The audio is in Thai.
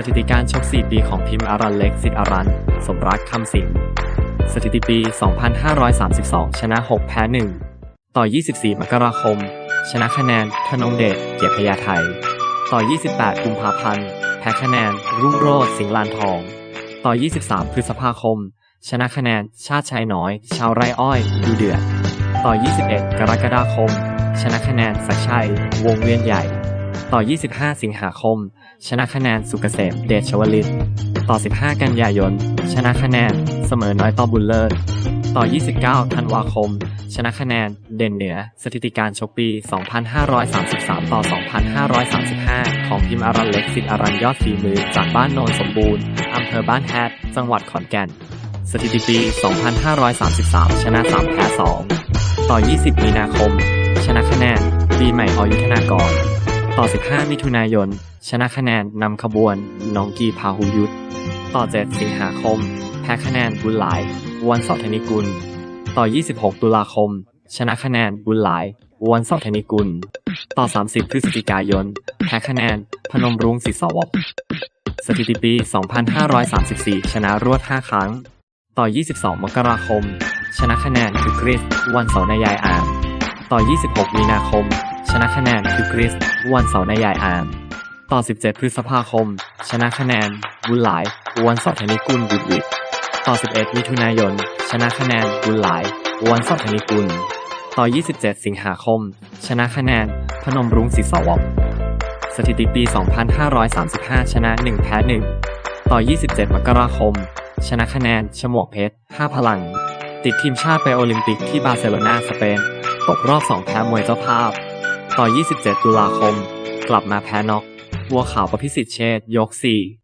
สถิติการชก 4 ปีของพิมพ์อารันเล็กสิทธิ์อารันสมรักคำสิงห์สถิติปี 2532 ชนะ 6 แพ้ 1 ต่อ 24 มกราคม ชนะคะแนนธนงเดชเกียรติพยาไทย ต่อ 28 กุมภาพันธ์ แพ้คะแนน รุ่งโรจน์สิงห์ลานทอง ต่อ 23 พฤษภาคม ชนะคะแนน ชาติชายน้อย ชาวไร่อ้อย ดูเดือด ต่อ 21 กรกฎาคม ชนะคะแนนสักชัย วงเวียนใหญ่ ต่อ 25 สิงหาคม ชนะคะแนนสุกเกษมเดชชวลิต ต่อ 15 กันยายน ชนะคะแนนเสมอน้อยต่อบุญเลิศ ต่อ 29 ธันวาคม ชนะคะแนนเด่นเหนือ สถิติการชกปี 2533 ต่อ 2535 ของพิมพ์อารันเล็กสิทธิ์อารันยอดฝีมือ จากบ้านโนนสมบูรณ์อำเภอบ้านแฮดจังหวัดขอนแก่น สถิติปี 2533 ชนะ 3 แพ้ 2 ต่อ 20 มีนาคม ชนะคะแนนปีใหม่อยุทธนากร ต่อ 15 มิถุนายน ชนะคะแนนนำขบวนน้องกีพาหุยุทธต่อ 7 สิงหาคม แพ้คะแนนบุญหลาย วันสอธนิกุล ต่อ 26 ตุลาคม ชนะคะแนนบุญหลาย วันสอธนิกุล ต่อ 30 พฤศจิกายน แพ้คะแนน พนมรุ้งศิษวบสถิติปี 2534 ชนะรวด 5 ครั้ง ต่อ 22 มกราคม ชนะคะแนนคือกริสวันเสาร์ในยายอามต่อ 26 มีนาคม คือกริสวันเสาร์ในยายอามต่อ 17 พฤษภาคม ชนะคะแนนบุญหลายวันเสาร์ธนิกุลบุญวิทย์ต่อ 11 มิถุนายน ชนะคะแนนบุญหลายวันเสาร์ธนิกุล ต่อ 27 สิงหาคม ชนะคะแนนพนมรุ้งศิษวบสถิติปี 2535 ชนะ 1 แพ้ 1 ต่อ 27 มกราคม ชนะคะแนนฉมวกเพชร 5 พลัง ติดทีมชาติไปโอลิมปิกที่บาร์เซโลนา สเปน ตกรอบ 2 แพ้มวยเจ้าภาพ ต่อ 27 ตุลาคม กลับมาแพ้น็อกวัวขาวประพิสิทธิ์เชษยก 4